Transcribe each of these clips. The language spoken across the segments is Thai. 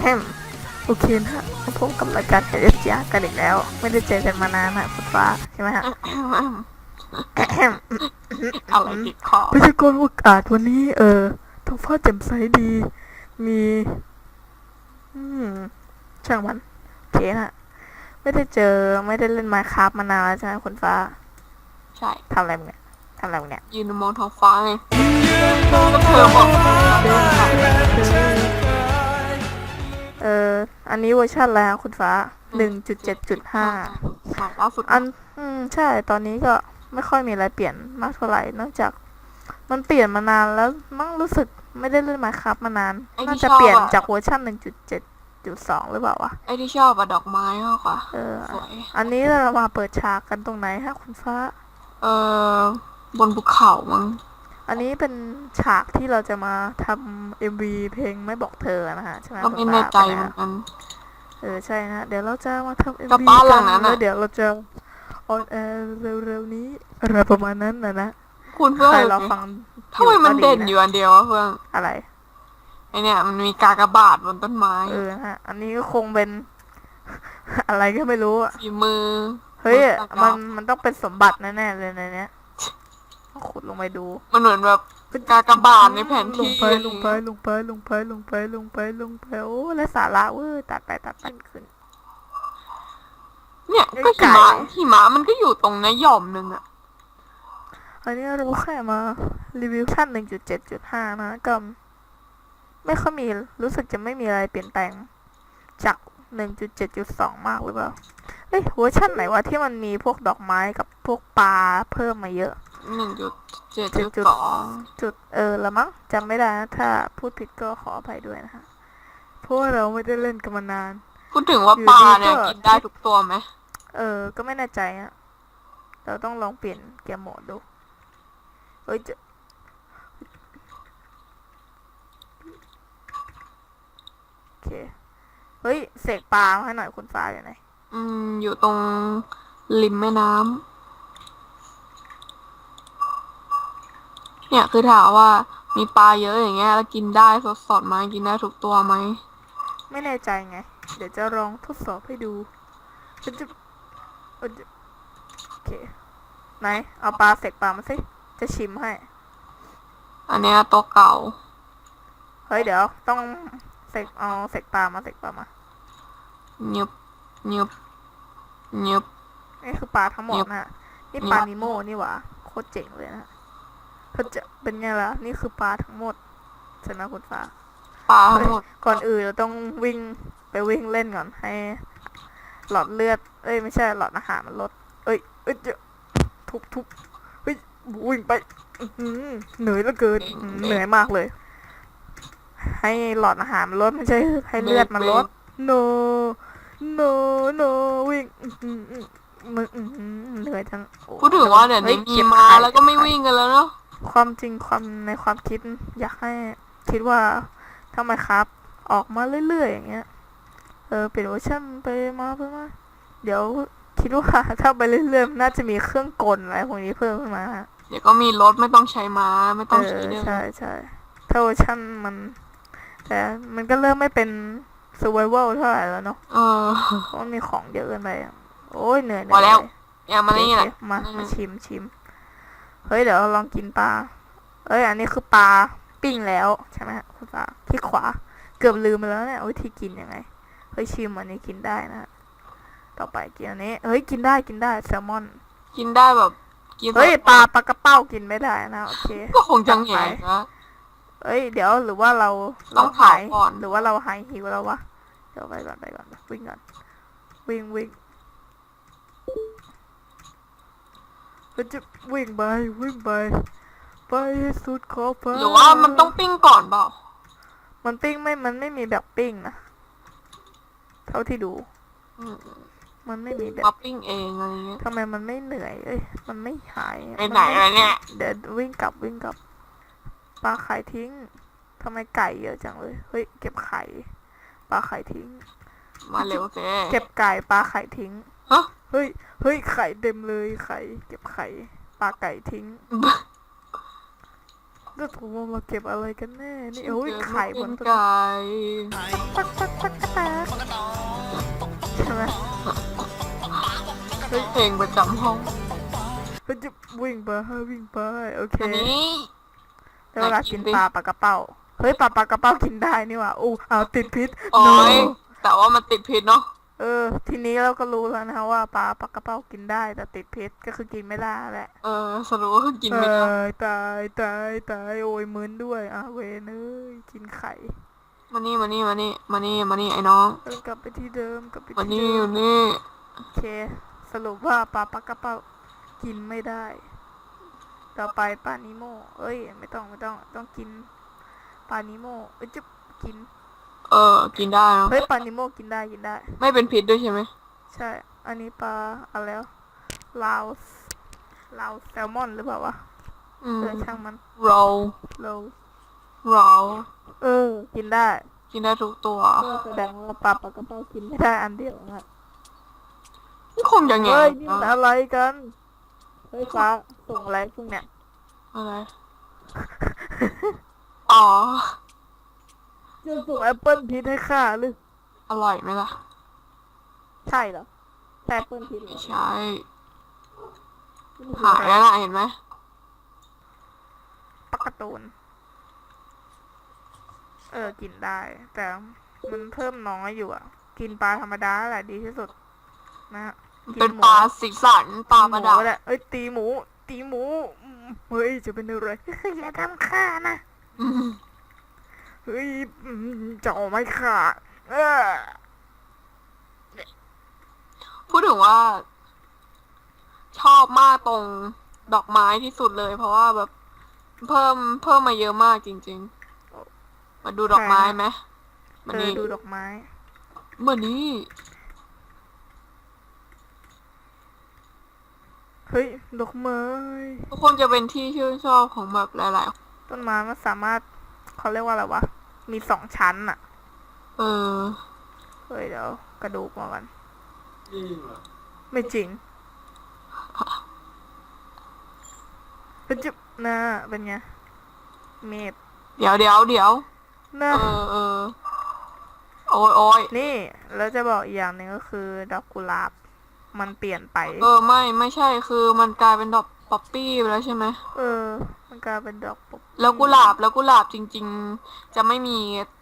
แฮมโอเคนะฮะมาพบกับรายการเอฟจีกันอีกแล้ว ไม่ได้เจอกันมานานนะคุณฟ้าใช่ไหมฮะแฮมอะไรติดคอพยากรณ์อากาศวันนี้เออท้องฟ้าแจ่มใสดี มีอืมช่างมันโอเคนะฮะไม่ได้เจอไม่ได้เล่นมาคราฟมานานแล้วใช่ไหมคุณฟ้า ใช่ทำอะไรมึงเนี่ยทำอะไรมึงเนี่ยยืนมองท้องฟ้าไงก็เธอบอกเอ ออันนี้เวอร์ชันแล้วคุณฟ้าหนึ่งจุดเจ็ดจุดห้าค่ะล่าสุดอันอืมใช่ตอนนี้ก็ไม่ค่อยมีอะไรเปลี่ยนมากเท่าไหร่นอกจาก มันเปลี่ยนมานานแล้วมั่งรู้สึกไม่ได้เล่นมาครับมานานน่าจะเปลี่ยนจากเวอร์ชันหนึ่งจุดเจ็ดจุดสองหรือเปล่าวะไอ้ที่ชอบอะดอกไม้มากกว่าเออสวยอันนี้เรามาเปิดฉากกันตรงไหนฮะคุณฟ้า เออบนภูเขามั้งอันนี้เป็นฉากที่เราจะมาทำ เอ็มวีเพลงไม่บอกเธอนะฮะใช่ไหมก็คุณไม่ฟ้าแน่ใจเป็นเหไงมือนกันเออใช่นะ เดี๋ยวเราจะมาทำเอ็มกับวีบ้านหลังนั้นอะแล้วเดี๋ยวเราจะออนแอร์เร็วๆนี้อะไรประมาณนั้นนะนะคุณเพื่อนใครรอฟังทำไมมันเด่นก็อยู่อันเดียววะเพื่อนอะไรไอเนี่ยมันมีกากบาทบนต้นไม้เออฮะอันนี้ก็คงเป็น อะไรก็ไม่รู้อะฝีมือ เฮ้ยมนุษย์ต่างดาวมันมันต้องเป็นสมบัติแน่ๆเลยในเนี้ยต้องขุดลงไปดู มันเหมือนแบบ กากบาทในแผนลที่งไปลงไปลงไปลงไปลงไปลงไปลงไปโอ้และสาระเว้ยตัดไปตัดไปขึ้น เนี่ยไอ้ก็ไก่หิมะหิมะมันก็อยู่ตรงนะหย่อมหนึ่งอะอันนี้เราแค่มารีวิวชั่นหนึ่งจุดเจ็ดจุดห้านะก็ไม่ค่อยมีรู้สึกจะไม่มีอะไรเปลี่ยนแปลง จากหนึ่งจุดเจ็ดจุดสองมากหรือเปล่าเอ้ยเวอร์ชันไหนวะที่มันมีพวกดอกไม้กับพวกปลาเพิ่มมาเยอะ หนึ่งจุดเจ็ดจุจุดดจุดสองจุดเออละมั้งจำไม่ได้นะถ้าพูดผิดก็ขออภัยด้วยนะคะเพราะว่าเราไม่ได้เล่นกันมานาน พูดถึงว่าอยู่ปลาดีเนี่ยก็กินได้ทุกตัวไหมเออ ก็ไม่แน่ใจอะเราต้องลองเปลี่ยนเกียร์โหมดดูเฮ้ยจะโอเค เฮ้ย เสกปลามาให้หน่อยคุณฟ้าอยู่ไหน อืม อยู่ตรงริมแม่น้ำ เนี่ยคือถามว่ามีปลาเยอะอย่างเงี้ยแล้วกินได้สดๆไหมกินได้ทุกตัวไหมไม่แน่ใจไง เดี๋ยวจะลองทดสอบให้ดูฉันจะเอ้ยจะโอเคไหนเอาปลาเสกปลามาสิจะชิมให้ อันเนี้ยตัวเก่า เฮ้ยเดี๋ยวต้องเสกเอาเสกปลามาเสกปลามาเงียบเงียบเงียบนี่คือปลาทั้งหมดเงียบนะฮะนี่ปลาเงียบนิโมนี่หว่าโคตรเจ๋งเลยนะ เขาจะเป็นไงล่ะ นี่คือปลาทั้งหมดใช่ไหมคุณฟ้าปลาทั้งหมดก่อนอื่นเราต้องวิ่งไปวิ่งเล่นก่อนให้ หลอดเลือด เอ้ยไม่ใช่หลอดอาหารมันลด เอ้ยเอ้ยจะทุบทุบเฮ้ยวิ่งไปอื้อหือเหนื่อยเหลือเกินอื้อหือเหนื่อยมากเลย ให้หลอดอาหารมันลดไม่ใช่ ให้เลือดมันลด no no no วิ่งอื้อหือมึงอื้อหือเหนื่อยจังโอ้พูดถึงว่าเดี๋ยวนี้ฮ้มีก็บม้าไข่แล้วก็ไม่วิ่งกันแล้วเนาะ ความจริงความในความคิดอยากให้คิดว่าทำไมครับ ออกมาเรื่อยๆอย่างเงี้ย เออเปลี่ยนเวอร์ชันไปมาไปมาเดี๋ยวคิดว่าถ้าไปเรื่อยๆมันน่าจะมีเครื่องกลอะไรพวกนี้เพิ่มขึ้นมาฮะเดี๋ยวก็มีรถไม่ต้องใช้ม้าไม่เอต้องอใช้เดินใช่ใช่ถ้าเวอร์ชันมัน แต่มันก็เริ่มไม่เป็น survival เท่าไหร่แล้วเนาะเออเพราะมันมีของเยอะเกินไปอะโอ้ยเหนื่อยเหนื่พออยแล้วเหนื่อยอย่ามานี่แหละโอเคมาอืมมาชิมชิม เฮ้ยเดี๋ยวเราลองกินปลาเอ้ยอันนี้คือปลาปิ้งแล้วใช่ไหมฮะคุณปลาที่ขวา เกือบลืมไปแล้วเนี่ยวิธีกินยังไงเฮ้ยชิมอันนี้กินได้นะฮะต่อไปกินอันนี้เฮ้ยกินได้กินได้แซลมอน กินได้แบบกินเฮ้ยปลาปลากระเป้ากินไม่ได้นะโอเคก็คงจะแหงนนะเอ้ยเดี๋ยวหรือว่าเราต้องหายเผาก่อนหรือว่าเราหายหิวแล้ววะเดี๋ยวไปก่อนไปก่อนวิ่งก่อนวิ่งวิ่ง ก็จะวิ่งไปวิ่งไปไปให้สุดขอบฟ้าหรือว่ามันต้องปิ้งก่อนเปล่ามันปิ้งไม่ มันไม่มีแบบปิ้งนะเท่าที่ดู อืมมันไม่มีแบบมาปิ้งเองอะไรเงี้ยทำไมมันไม่เหนื่อยเอ้ยมันไม่หายไปไหนมัอะเนี่ย เดี๋ยววิ่งกลับวิ่งกลับปลาไข่ทิ้งทำไมไก่เยอะจังเลยเฮ้ยเก็บไข่ปลาไข่ทิ้ง มาเร็วเซ่เก็บไก่ปลาไข่ทิ้ง ฮะ เฮ้ย เฮ้ย ไข่เต็มเลย ไข่ เก็บไข่ ปลาไก่ทิ้งก็ถูกมาเก็บอะไรกันแน่ นี่โอ้ยเจอไข่บลูนกต้นไก่ตักตักตักตักใช่ไหมเฮ้ยเพลงประจำห้องเฮ้ยจะวิ่งไปวิ่งไป โอเคอันนี้ได้เวลาไหนกิกินนดิปลาปลากระเป้าเฮ้ยปลาปลากระเป้ากินได้นี่หว่าอู้เอาติดพิษโอ้ no ยแต่ว่ามันติดพิษเนาะ เออ ทีนี้เราก็รู้แล้วนะคะว่าปลาปลากระเป้ากินได้แต่ติดพิษก็คือกินไม่ได้แหละเออสรุปว่ากินเอไม่ได้อตายตายตายโอ้ยมึนด้วยอะเวนเอ้ยกินไข่มานี่มานี่มานี่มานี่มานี่ไอ้น้องเออกลับไปที่เดิมกลับไปมาที่นี่เดิอยู่มนี่โอเค สรุปว่าปลาปลากระเป้ากินไม่ได้ ต่อไปปลานิโมเอ้ย ไม่ต้องไม่ต้องต้องกินปลานิโมเอ้ยจะกิน เออ กินได้เนอะเฮ้ยปลานิโมกินได้กินได้ ไม่เป็นพิษด้วยใช่ไหมใช่ อันนี้ปลาอะไรวะลาวลาวแซลมอนหรือเปล่าวะอืมเออช่างมันเราเราเราเออ กินได้กินได้ทุกตัว ก็แสดงว่าปลาปลากระเป้ากินไม่ได้อันเดียวนะนี่คงจะแงเฮ้ยนนี่มันอะไรกันเฮ้ยฟ้าส่งอะไรพวกเนี้ย อะไร อ๋อ จะส่งแอปเปิลพีชให้ข้าหรืออร่อยไหมล่ะ ใช่เหรอแต่แอปเปิลพีชเหรไม่อใช่หายแล้วนะเห็นไหมปลาการ์ตูน เออ กินได้ แต่มันเพิ่มน้อยอยู่อะ กินปลาธรรมดาแหละดีที่สุด นะฮะเป็นปลาสีสันปลาประดับหมูแหละเอ้ยตีหมู ตีหมูอืมเฮ้ยจะเป็นอะไร อย่าทำข้านะ อืม เฮ้ยอืมจะเอาไม่ขาดเออพูดถึงว่า ชอบมากตรงดอกไม้ที่สุดเลย เพราะว่าแบบ เพิ่มเพิ่มมาเยอะมากจริง ๆ มาดูดอกไม้ไหมมาเออนี่ดูดอกไม้มานี่เฮ้ยดอกไม้ทุกคนจะเป็นที่ชื่นชอบของแบบหลายต้นไม้มันสามารถ เขาเรียกว่าอะไรวะ มีสองชั้นอะๆเออ เฮ้ยเดี๋ยวกระดูกมากันไม่จริงเป็นจุบนะเป็นไง เมดเดี๋ยวเดี๋ยวเดี๋ยวนะเออเออโอ้ยโอ้ยนี่ แล้วจะบอกอีกอย่างหนึ่งก็คือ ดอกกุหลาบ มันเปลี่ยนไป เออไม่ไม่ใช่คือมันกลายเป็นดอกป๊อปปี้ไปแล้วใช่ไหมเออ มันกลายเป็นดอกปกแล้วกุหลาบแล้วกุหลาบจริง ๆ จะไม่มี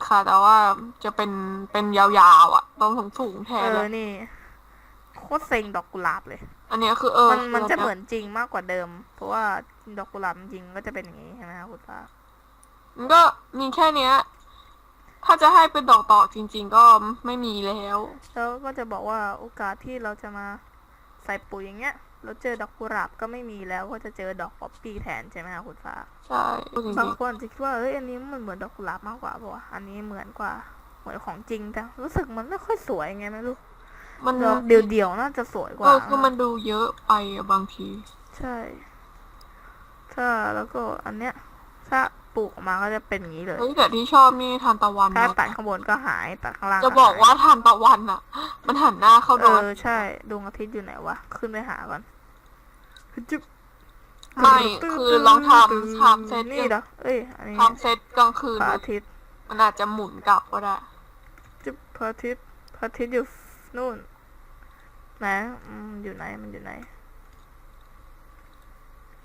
ค่ะ แต่ว่าจะเป็นเป็นยาวๆอะต้องสูงสูงๆแทเอนอเลยนี่โคตรเซ็งดอกกุหลาบเลย อันเนี้ยคือเออมันมันคืจะแบบเหมือนจริงมากกว่าเดิม เพราะว่าดอกกุหลาบจริงๆก็จะเป็นอย่างนี้ใช่ไหมคะคุณป้ามันก็มีแค่เนี้ย ถ้าจะให้เป็นดอกต่อจริง ๆ ก็ไม่มีแล้ว แล้วก็จะบอกว่าโอกาสที่เราจะมาใส่ปุ๋ยอย่างเงี้ย เราเจอดอกกุหลาบก็ไม่มีแล้วก็จะเจอดอกป๊อปปี้แทนใช่ไหมคะคุณฟ้า ใช่พูดจบางริงคนจะคิดว่าเอ้ยอันนี้มันเหมือนดอกกุหลาบมากกว่าป่ะวะอันนี้เหมือนกว่า เหมือนของจริงแต่รู้สึกมันไม่ค่อยสวยไงไม่รู้ๆมันดอกเดี่ยวๆน่าจะสวยกเอว่าอคือมันดูเยอะไปอะบางที ใช่ ถ้าแล้วก็อันเนี้ย ถ้า ปลูกออกมาก็จะเป็นอย่างนี้เลยเฮ้ยแต่ที่ชอบนี่ทานตะวันถ้านะตัดข้างบนก็หายตัดข้างล่างจะบอกหยว่าทานตะวันอะมันหันหน้าเข้าเอดวงอใช่ดวงอาทิตย์อยู่ไหนวะขึ้นไปหาก่อนจุ๊บไม่คือลองทำทำเซตนี่เหรอเอ้ยอันนี้ทำเซตกลางคืนพระดูอาทิตย์มันอาจจะหมุนกลับก็ได้จุ๊บพระอาทิตย์พระอาทิตย์อยู่นู่นไหนอืมอยู่ไหนมันอยู่ไหน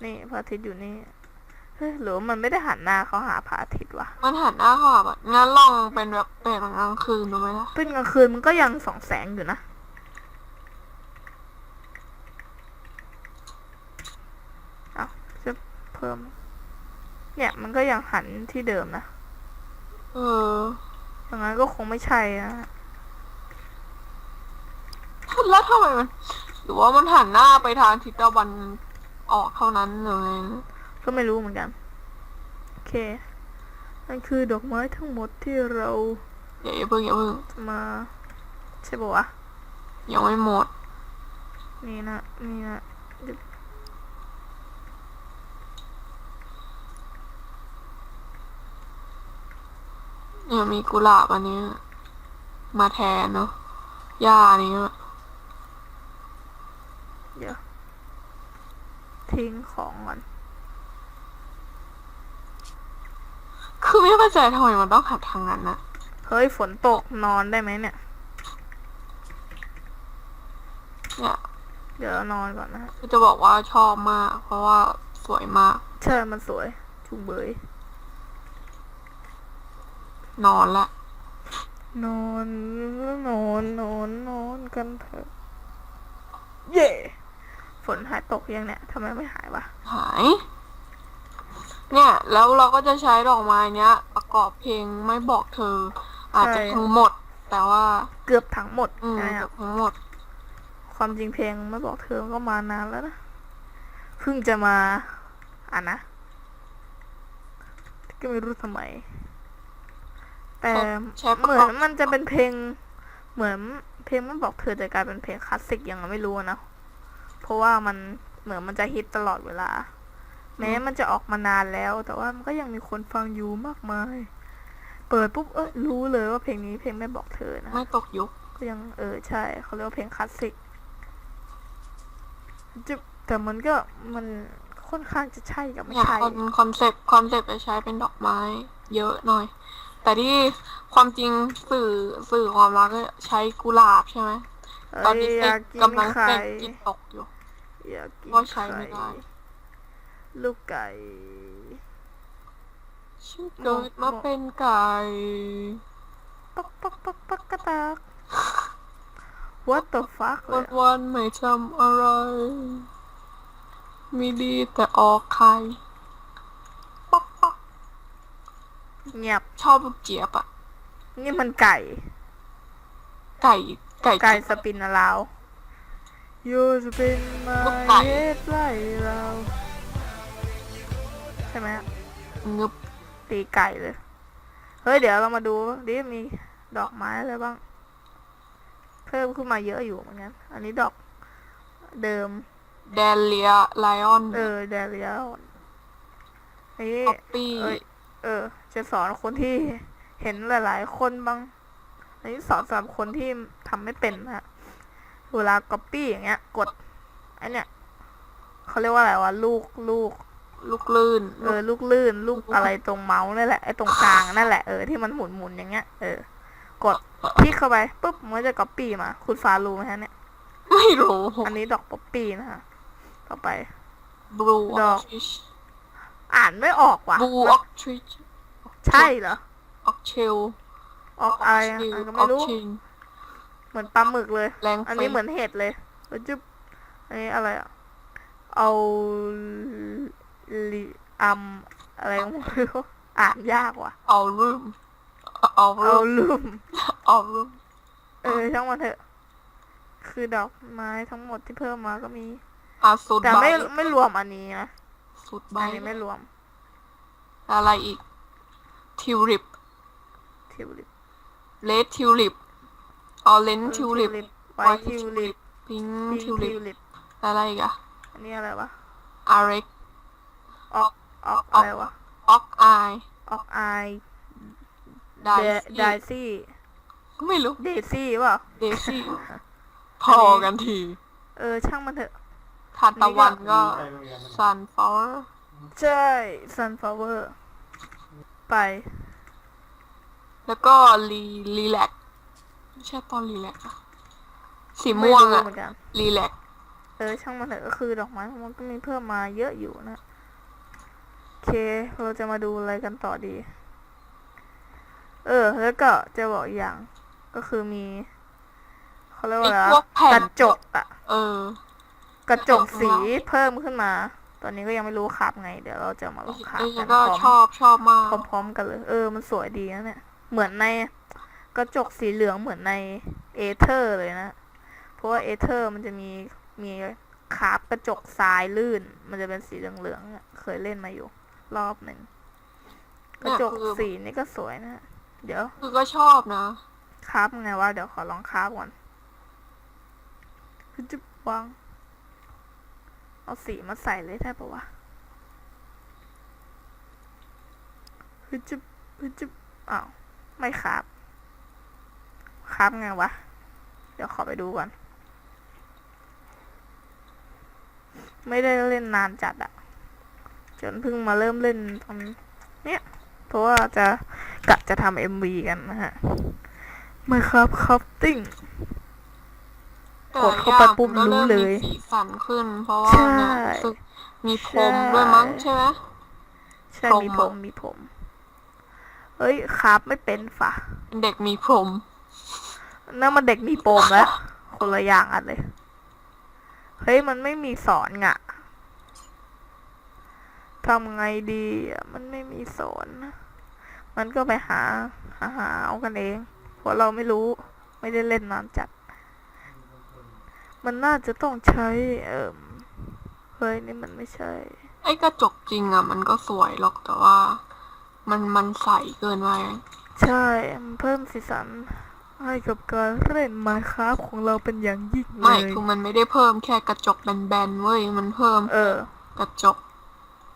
นี่พระอาทิตย์อยู่นี่ เฮ้ยหรือว่ามันไม่ได้หันหน้าเขาหาพระอาทิตย์วะมันหันหน้าเข้าหาแบบงั้นลองเป็นแบบเป็นกลางคืนดูไหมล่ะเป็นกลางคืนมันก็ยังส่องแสงอยู่นะ เอาจะเพิ่ม เนี่ยมันก็ยังหันที่เดิมนะ เออดังนั้นก็คงไม่ใช่นะแล้วทำไมมัน หรือว่ามันหันหน้าไปทางทิศตะวันออกเท่านั้นหรือไง ก็ไม่รู้เหมือนกัน โอเค นั่นคือดอกไม้ทั้งหมดที่เราอย่าอย่าเพิ่งอย่าเพิ่งจะมา ใช่ปะวะยังไม่หมด นี่นะ นี่นะเนี่ยมีกุหลาบอันนี้ มาแทนเนาะหญ้านี้เดี๋ยวทิ้งของก่อน คือไม่เข้าใจทำไมมันต้องหัดทางนั้นนะเฮ้ยฝนตกนอนได้ไหมเนี่ย เนี่ยเดี๋ยวนอนก่อนนะฮะคือจะบอกว่าชอบมาก เพราะว่าสวยมาก ใช่มันสวยจุงเบย นอนละ นอนนอนนอนนอนกันเถอะ เย่ฝนหายตกยังเนี่ยทำไมไม่หายวะ หาย เนี่ย แล้วเราก็จะใช้ดอกไม้เนี้ย ประกอบเพลงไม่บอกเธอ อาจจะทั้งหมด แต่ว่า เกือบทั้งหมดอืมใช่ไหมคเกืรัอบบทั้งหมด ความจริงเพลงไม่บอกเธอก็มานานแล้วนะเพิ่งจะมา อ่านนะ ก็ไม่รู้ทำไม แต่ใช้ประกอบเหมือนมันจะเป็นเพลง เหมือนเพลงไม่บอกเธอจะกลายเป็นเพลงคลาสสิกยังไงไม่รู้นะเพราะว่ามันเหมือนมันจะฮิตตลอดเวลา แม้มันจะออกมานานแล้ว แต่ว่ามันก็ยังมีคนฟังอยู่มากมาย เปิดปุ๊บเออรู้เลยว่าเพลงนี้เพลงไม่บอกเธอนะไม่ตกยุคก็ยังเออใช่เขาเรียกว่าเพลงคลาสสิกจะแต่มันก็มันค่อนข้างจะใช่กับไม่เนี่ยใช่คอนคอนเซปต์คอนเซปต์จะใช้เป็นดอกไม้ เยอะหน่อย แต่ที่ความจริงสื่อสื่อความรักก็ใช้กุหลาบใช่ไหมเอ้ยตอนนี้อเซ็ยากกินกำลังไข่เซ็กกินตกอยู่อยากกินก็ใช้ไข่ไม่ได้ ลูกไก่ ฉันเกิดมาเป็นไก่ ปักปักปักปักกระตาก What the fuck เลวัยนอะวันๆไม่ทำอะไร มีดีแต่ออกไข่ป๊อกป๊อกเงียบ ชอบลูกเจี๊ยบอะนี่มันไก่ ไก่ไก่ไก่สปินลาว You spin ลูก my ไก่ head ไล่เราใช่ไหมฮะงึบตีไก่เลย เฮ้ย เดี๋ยวเรามาดูดิมีดอกไม้อะไรบ้าง เพิ่มขึ้นมาเยอะอยู่เหมือนกัน อันนี้ดอกเดิมแดนเลียไลออนเออแดเรียลนี่ป๊อปปี้เอ้ยเออ จะสอนคนที่เห็นหลาย ๆ คนบ้าง อันนี้สอนสำหรับคนที่ทำไม่เป็นนะฮะเวลาก๊อปปี้อย่างเงี้ย กดไอันเนี้ยเขาเรียกว่าอะไรวะลูกลูก ลูกลื่นเออ ลูกลื่น ลูกอะไรตรงเมาส์นั่นแหละไอ้ตรงกลางนั่นแหละเออที่มันหมุนหมุนๆอย่างเงี้ยเออกดคลิกเข้าไปปุ๊บมันก็จะก๊อปปี้มา คุณฟ้ารู้ไหมฮะเนี่ยไม่รู้อันนี้ดอกป๊อปปี้นะฮะต่อไปบลูอดออกกทริชอ่านไม่ออกว่ะบลูออกทริชใช่เหรอออกเชลออกอะไรอะอันก็ไม่รู้ชิงเหมือนปลาหมึกเลยแรงอันนี้เหมือนเห็ดเลยแล้วจุ๊บอันนี้อะไรอะเอา ลิอัมอะไรก็ไม่รู้อ่านยากว่ะ เอารูมเอาเอารูมลืม เอารูมเออช่างมันเถอะ คือดอกไม้ทั้งหมดที่เพิ่มมาก็มี อาสุดแต่ใบไม่ไม่รวมอันนี้นะ สุดใบอันนี้ไม่รวมอะไรอีก ทิวลิปทิวลิปเลดทิวลิปออเรนทิวลิปไวทิวลิปพิงพิงทิวลิทิปวลิปอะไรอีกอะอันนี้อะไรวะอาร์เร็ก ออกออกอะไรวะออกไอออกไอไดไดซี่ไม่รู้เดซี่เปล่าเดซี่พอกันที เออ ช่างมันเถอะทานตะวันก็ sunflower ใช่ sunflower ไป แล้วก็รีรีแลกไม่ใช่ตอนรีแลกอะสีม่วงไรู้อะเหมือนกันรีแลกเออ ช่างมันเถอะก็คือดอกไม้มันก็มีเพิ่มมาเยอะอยู่นะโอ เค เราจะมาดูอะไรกันต่อดี เออ แล้วก็จะบอกอีกอย่าง ก็คือมีเขาเรียกว่าอะไรไอ้พววะกแผ่นกระจกอะเออ กระจกสีเพิ่มขึ้นมา ตอนนี้ก็ยังไม่รู้ครับไง เดี๋ยวเราจะมาลองครับไอ้กัฉันนก็พร้อมชอบชอบมากพร้อมๆกันเลย เออ มันสวยดีนะเนี่ย เหมือนในกระจกสีเหลืองเหมือนในเอเธอร์เลยนะ เพราะว่าเอเธอร์มันจะมีมีคาบกระจกทรายลื่น มันจะเป็นสีเหลืองๆอะเคยเล่นมาอยู่ รอบหนึ่งกระจกสีนี่ก็สวยนะ เดี๋ยวคือก็ชอบนะคาบไงวะเดี๋ยวขอลองคาบก่อนคือจะวางเอาสีมาใส่เลยได้ปะวะฮึจุบฮึจุบอ้าวไม่ครับครับไงวะ เดี๋ยวขอไปดูก่อน ไม่ได้เล่นนานจัดอะ จนเพิ่งมาเริ่มเล่นตอนเนี้ยเราะว่าจะกะจะทำเอ็มวีกันนะฮะมาครับครับติ้งกดเข้าไปปุ๊บแต่ละอย่างมันก็รู้เลยมีสีสันขึ้น เพราะว่าใช่เนี่ยรู้สึกมีพรมด้วยมั้งใช่ไหมใช่พรมมีผมอะมีผม เอ้ยครับไม่เป็นฝะเป็นเด็กมีพรมนั่นมันเด็กมีปมแล้วคนละอย่างอันเลย เฮ้ยมันไม่มีสอนงะ ทำไงดีอะมันไม่มีสอนนะมันก็ไปหา หาหาเอากันเอง เพราะเราไม่รู้ ไม่ได้เล่นนานจัด มันน่าจะต้องใช้ เอ่มเฮ้ยนี่มันไม่ใช่ ไอ้กระจกจริงอะมันก็สวยหรอกแต่ว่า มันมันใสเกินไป ใช่ มันเพิ่มสีสันให้กับการเล่นมาคราฟของเราเป็นอย่างยิ่งเลไม่ยคือมันไม่ได้เพิ่มแค่กระจกแบนๆเว้ย มันเพิ่ม เออ กระจก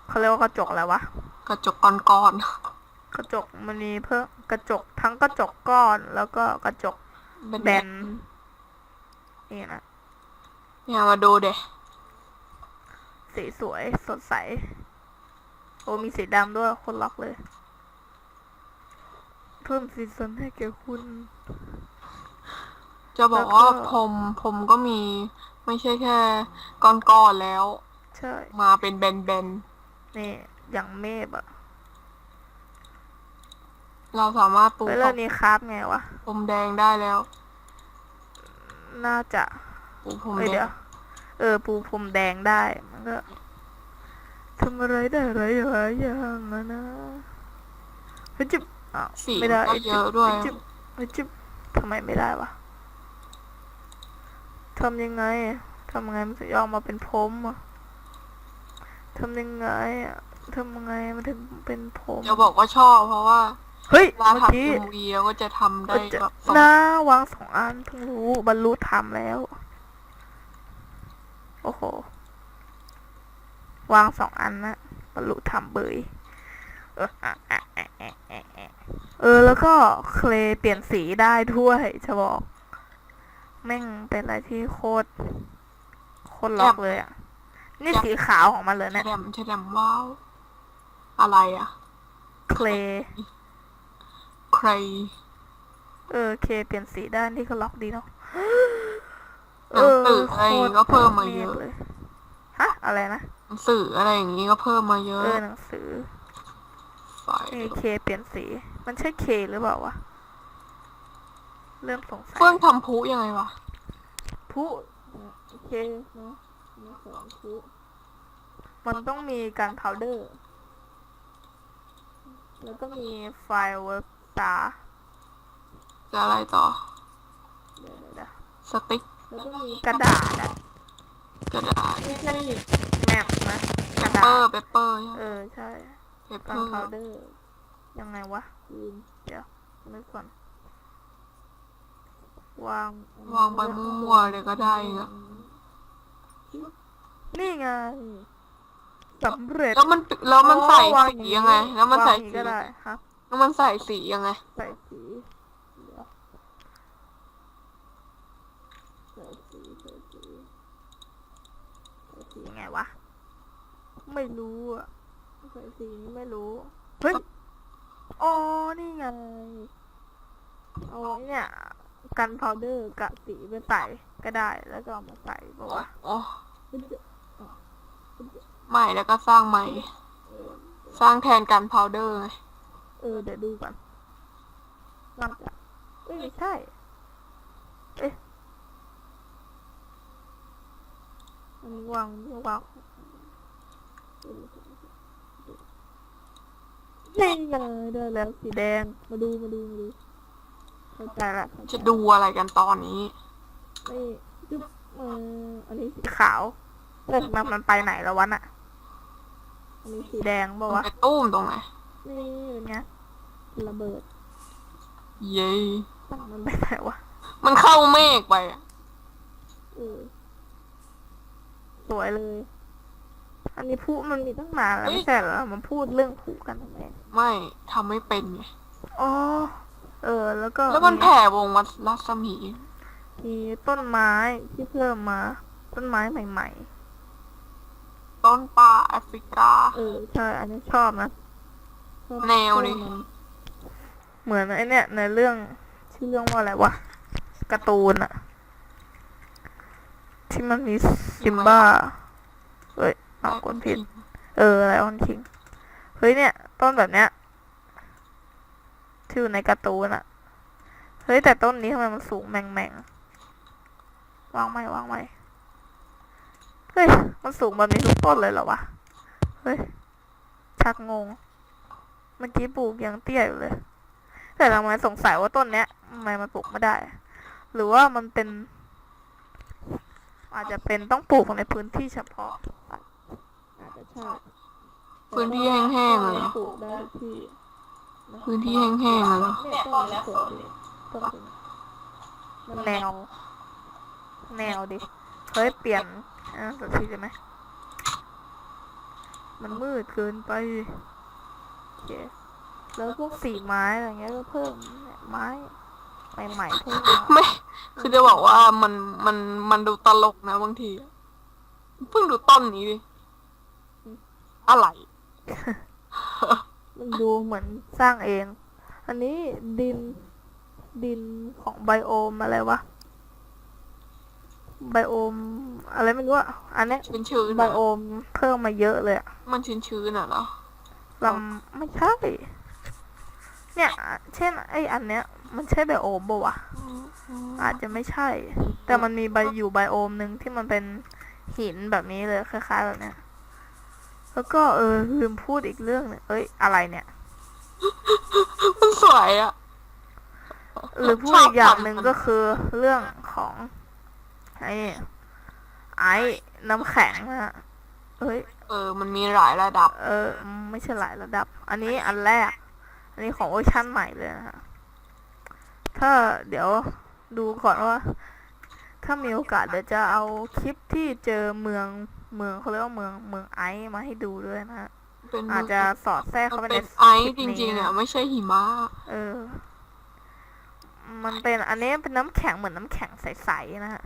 เขาเรียกว่ากระจกอะไรวะ กระจกก้อนกระจกมันมีเพิ่มกระจกทั้งกระจกก้อนแล้วก็กระจกๆแบนนี่นะเนี่ยมาดูเด็สีสวยสดใส โอ้มีสีดำด้วยคนล็อกเลย เพิ่มสีสันให้แก่คุณ จะบอกว่าแล้วก็พรมพรมก็มี ไม่ใช่แค่ก้อนๆแล้ว ใช่ มาเป็นแบน นี่อย่างเมฆอะๆเราสามารถปูเฮ้ยแล้วนี่คราฟไงวะพรมแดงได้แล้ว น่าจะปูพรมเอ้ยแดเดี๋ยงวเออ ปูพรมแดงได้ มันก็ทำอะไรได้หลายหลายอย่างอะนะเฮ้ยจิบอ้าวสีไม่ได้ก็เยอะด้วยเฮ้จิบเฮ้ยจิบทำไมไม่ได้วะทำยังไงทำยังไงมันถึงออกมาเป็นพรมอะ ทำยังไงอะทำยังไงมันถึงเป็นพรมจะบอกว่าชอบเพราะว่าเฮ้ยเวลาเมื่อทำกี้ เอ็มวีเราก็จะทำได้เออจะแบบสองนะวางสองอันเพิ่งรู้บรรลุธรรมแล้ว โอ้โห วางสองอันนะบรรลุธรรมเบย เอออะอะอะอะอะอะเออ แล้วก็เคลย์เปลี่ยนสีได้ด้วยจะบอก แม่งเป็นอะไรที่โคตรโคตรล็อกเลยอะ นี่สีขาวของมันเลยแฉเนี่ยลมแฉลมว้าว อะไรอะเคลย์ใครเออเคเปลี่ยนสีได้นี่ก็ล็อกดีเนาะหนังสืออะไรก็เพิ่มมาเยอะเลยฮะอะไรนะหนังสืออะไรอย่างนี้ก็เพิ่มมาเยอะเออหนังสือไฟนี่เคเปลี่ยนสี มันใช่เคหรือเปล่าวะเริ่มสงสัยเฟื่องทำพุยังไงวะผู้เคเนาะ มีสองผู้มันต้องมีการพาวเดอร์ แล้วก็มีไฟเวิร์กตาจะอะไรต่อ เดี๋ยวเดี๋ยวเดี๋ยวสติ๊ก แล้วก็มีกระดาษอะกระดาษไม่ใช่แมปนะกระเปดาอร์ษเปเปอร์เออใช่เปเปกัอนร์พาวเดอร์ ยังไงวะลืมเดี๋ยวนึกก่อน วางวางไปมั่วๆเลยก็ได้อะ นี่ไงสำเร็จ แล้วมันแล้วมันใส่อ๋อวางสีอายังไง แล้วมันใส่วางอย่างสีก็ได้ฮะแล้วมันใส่สียังไง ใส่สีเดี๋ยวใส่สีใส่สีใส่สียังไงวะ ไม่รู้อะใส่สีนี้ไม่รู้เฮ้ยอ๋อนี่ไงเอาไอ้เนี่ย กันพาวเดอร์กับสีไปใส่ ก็ได้แล้วก็เอามาใส่บอกว่าอ๋อใหม่แล้วก็สร้างใหม่ สร้างแทนกันพาวเดอร์ไงเออเดี๋ยวดูก่อนน่าจะเอ้ยไม่ใช่ เอ๊ะอันนี้วางวางนี่ไงได้แล้วสีแดงมาดูมาดูมาดูเข้าใจละเข้าใจจะดูอะไรกันตอนนี้ นี่จุ๊บเอออันนี้สีขาวเอ๊ะมันมันไปไหนแล้ววะน่ะอันนี้สีแดงบอกมันว่าวะไปตุ้มตรงไหนนี่เป็นไงระเบิดเย้มันไปไหนวะ มันเข้าเมฆไปอะเออสวยเลย อันนี้พูมันมีตั้งนานแล้วไม่ใช่เหรอมันพูดเรื่องผูกันทำไมไม่ทำไม่เป็นไงอ๋อ เออ แล้วก็แล้วมันแผ่วงวัดรัศมี มีต้นไม้ที่เพิ่มมา ต้นไม้ใหม่ต้นป่าแอฟริกาๆเออใช่อันนี้ชอบนะแนวดิเหมือนไอเนี่ย ในเรื่องชื่อเรื่องว่าอะไรวะการ์ตูนอะที่มันมีซิมบ้าเอ้ยเอากดผิด เออไลออนคิงเฮ้ยเนี่ย ต้นแบบเนี้ยที่อยู่ในการ์ตูนอะเฮ้ยแต่ต้นนี้ทำไมมันสูงแมงแมงๆ วางไม่วางไม่เฮ้ย มันสูงแบบนี้ทุกต้นเลยเหรอวะ เฮ้ย ชักงง เมื่อกี้ปลูกยังเตี้ยอยู่เลย แต่เราไม่สงสัยว่าต้นเนี้ยทำไมมันปลูกไม่ได้ หรือว่ามันเป็น อาจจะเป็นต้องปลูกในพื้นที่เฉพาะ อาจจะใช่พื้นที่แห้งๆเลยเหรอปลูกได้ทุกที่พื้นที่แห้งๆเลยเหรอเนี่ยต้นนี้สวยดีต้นนี้มันแนว แนวดิ เฮ้ยเปลี่ยนอะสักทีได้ไหม มันมืดเกินไปโอเคแล้วพวกสีไม้อะไรเงี้ยก็เพิ่มเนี่ยไม้ใหม่ๆเพิ่มมาไม่ คือจะบอกว่ามันมันมันดูตลกนะบางทีอะเพิ่งดูต้นนี้ดิ อะไร มันดูเหมือนสร้างเอง อันนี้ดินดินของไบโอมอะไรวะ ไบโอม อะไรไม่รู้อะอันเนี้ยชื้นชื้นไบโอมเพิ่มมาเยอะเลยอะมันชื้นชื้นอะเหรอลำไม่ใช่ เนี่ย เช่น ไออันเนี้ย มันใช่ไบโอมปะวะอาจจะไม่ใช่ แต่มันมีใบอยู่ไบโอมหนึ่งที่มันเป็นหินแบบนี้เลยคล้ายๆแบบเนี้ยแล้วก็เออลืมพูดอีกเรื่องหนึงเอ้ยอะไรเนี่ย มันสวยอะหรือพูดอีกอย่างหนึ่งก็คือเรื่องของ ไอ้ไอ้น้ำแข็งนะฮะเอ้ย เออ มันมีหลายระดับ เออ ไม่ใช่หลายระดับ อันนี้อันแรก อันนี้ของเวอร์ชั่นใหม่เลยนะฮะถ้าเดี๋ยวดูก่อนว่า ถ้ามีโอกาสเดี๋ยวจะเอาคลิปที่เจอเมืองเมืองเขาเรียกว่าเมืองเมืองไอซ์มาให้ดูด้วยนะฮะเป็นอาจจะสอดแทรกมัเข้านไปเป็ในนไอคลิซ์ปจนี้ริงๆนะอะไม่ใช่หิมะเออ มันเป็นอันนี้เป็นน้ำแข็งเหมือนน้ำแข็งใสๆนะฮะ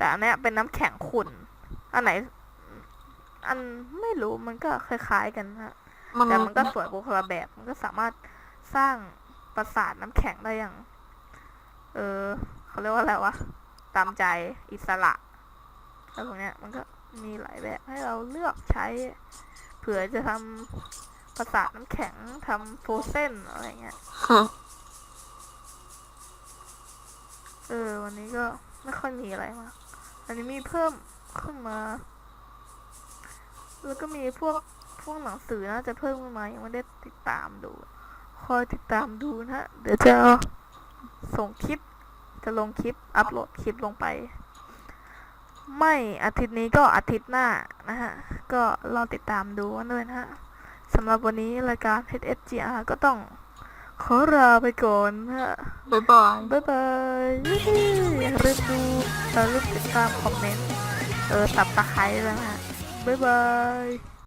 แต่อันเนี้ยเป็นน้ำแข็งขุ่น อันไหน อันไม่รู้มันก็คล้ายๆกันนะฮะมันแต่มันก็สวยบุคละแบบ มันก็สามารถสร้างปราสาทน้ำแข็งได้อย่าง เออเขาเรียกว่าอะไรวะ ตามใจอิสระแล้วพวกเนี้ย มันก็มีหลายแบบให้เราเลือกใช้ เผื่อจะทำปราสาทน้ำแข็งทำโฟเซนอะไรเงี้ยเออ วันนี้ก็ไม่ค่อยมีอะไรมาก อันนี้มีเพิ่มขึ้นมา แล้วก็มีพวกพวกหนังสือน่าจะเพิ่มขึ้นมา ยังไม่ได้ติดตามดู คอยติดตามดูนะฮะเดี๋ยวจะส่งคลิป จะลงคลิป อัปโหลดคลิปลงไป ไม่อาทิตย์นี้ก็อาทิตย์หน้านะฮะ ก็รอติดตามดูกันด้วยนะฮะสำหรับวันนี้รายการ HSGR ก็ต้อง ขอลาไปก่อนนะฮะบ๊ายบายบ๊ายบายยูฮูอย่าลืมดูอย่าลืมติดตามคอมเมนต์ เออตับตะไคร้แล้วนะฮะบ๊ายบาย